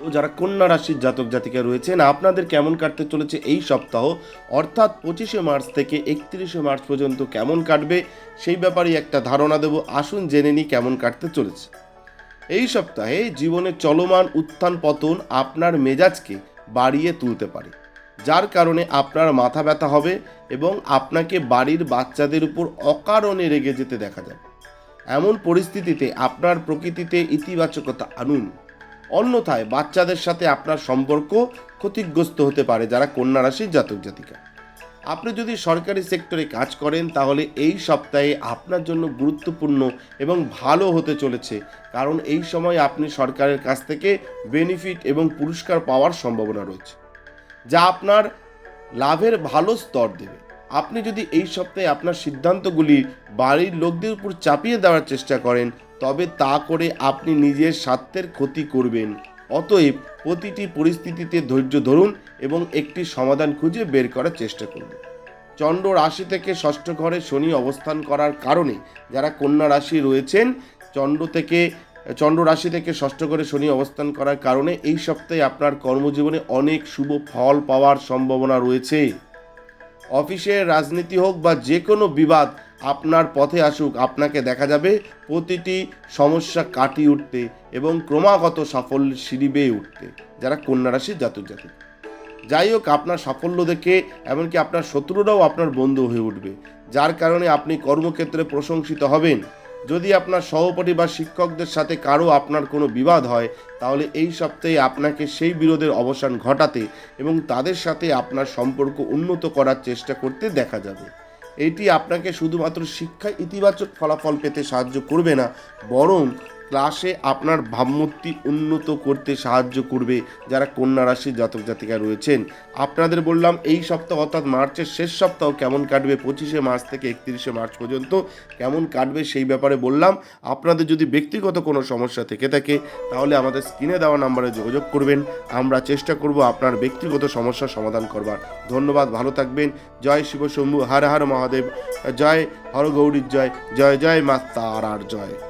ও যারা কন্যা রাশির জাতক জাতিকা রয়েছেন, আপনাদের কেমন কাটতে চলেছে এই সপ্তাহ? অর্থাৎ পঁচিশে মার্চ থেকে একত্রিশে মার্চ পর্যন্ত কেমন কাটবে? সেই ব্যাপারে একটা ধারণা দেব। আসুন জেনে নিই কেমন কাটতে চলেছে। এই সপ্তাহে জীবনের চলমান উত্থান পতন আপনার মেজাজকে বাড়িয়ে তুলতে পারে। যার কারণে আপনার মাথা ব্যথা হবে এবং আপনাকে বাড়ির বাচ্চাদের উপর অকারণে রেগে যেতে দেখা যাবে। এমন পরিস্থিতিতে আপনার প্রকৃতিতে ইতিবাচকতা আনুন। অন্যথায় বাচ্চাদের সাথে আপনার সম্পর্ক ক্ষতিগ্রস্ত হতে পারে যারা কন্যা রাশির জাতক জাতিকা। আপনি যদি সরকারি সেক্টরে কাজ করেন, তাহলে এই সপ্তাহে আপনার জন্য গুরুত্বপূর্ণ এবং ভালো হতে চলেছে। কারণ এই সময় আপনি সরকারের কাছ থেকে বেনিফিট এবং পুরস্কার পাওয়ার সম্ভাবনা রয়েছে, যা আপনার লাভের ভালো স্তর দেবে। আপনি যদি এই সপ্তাহে আপনার সিদ্ধান্তগুলি বাড়ির লোকদের উপর চাপিয়ে দেওয়ার চেষ্টা করেন তবে তা করে আপনি নিজের স্বার্থের ক্ষতি করবেন। অতএব প্রতিটি পরিস্থিতিতে ধৈর্য ধরুন এবং একটি সমাধান খুঁজে বের করার চেষ্টা করুন। চন্দ্র রাশি থেকে ষষ্ঠ ঘরে শনি অবস্থান করার কারণে যারা কন্যা রাশি রয়েছেন, চন্দ্র থেকে, চন্দ্র রাশি থেকে ষষ্ঠ ঘরে শনি অবস্থান করার কারণে এই সপ্তাহে আপনার কর্মজীবনে অনেক শুভ ফল পাওয়ার সম্ভাবনা রয়েছে। অফিসের রাজনীতি হোক বা যে কোনো বিবাদ আপনার পথে আসুক, আপনাকে দেখা যাবে প্রতিটি সমস্যা কাটিয়ে উঠতে এবং ক্রমাগত সাফল্য সিঁড়ি বেয়ে উঠতে, যারা কন্যা রাশির জাতক জাতিক। যাই হোক, আপনার সাফল্য দেখে, এমনকি আপনার শত্রুরাও আপনার বন্ধু হয়ে উঠবে, যার কারণে আপনি কর্মক্ষেত্রে প্রশংসিত হবেন। যদি আপনার সহপাঠী বা শিক্ষকদের সাথে কারও আপনার কোনো বিবাদ হয়, তাহলে এই সপ্তাহে আপনাকে সেই বিরোধের অবসান ঘটাতে এবং তাদের সাথে আপনার সম্পর্ক উন্নত করার চেষ্টা করতে দেখা যাবে। এটি আপনাকে শুধুমাত্র শিক্ষা ইতিবাচক ফলাফল পেতে সাহায্য করবে না বরং ক্লাসে আপনার ভাবমূর্তি উন্নত করতে সাহায্য করবে যারা কন্যা রাশির জাতক জাতিকা রয়েছেন। আপনাদের বললাম এই সপ্তাহ অর্থাৎ মার্চের শেষ সপ্তাহ কেমন কাটবে? পঁচিশে মার্চ থেকে একত্রিশে মার্চ পর্যন্ত কেমন কাটবে সেই ব্যাপারে বললাম। আপনাদের যদি ব্যক্তিগত কোনো সমস্যা থেকে থাকে, তাহলে আমাদের স্ক্রিনে দেওয়া নাম্বারে যোগাযোগ করবেন। আমরা চেষ্টা করব আপনার ব্যক্তিগত সমস্যার সমাধান করবার। ধন্যবাদ, ভালো থাকবেন। জয় শিব শম্ভু হর হর মহাদেব। জয় হর গৌরীর জয়। জয় জয় মা তারার জয়।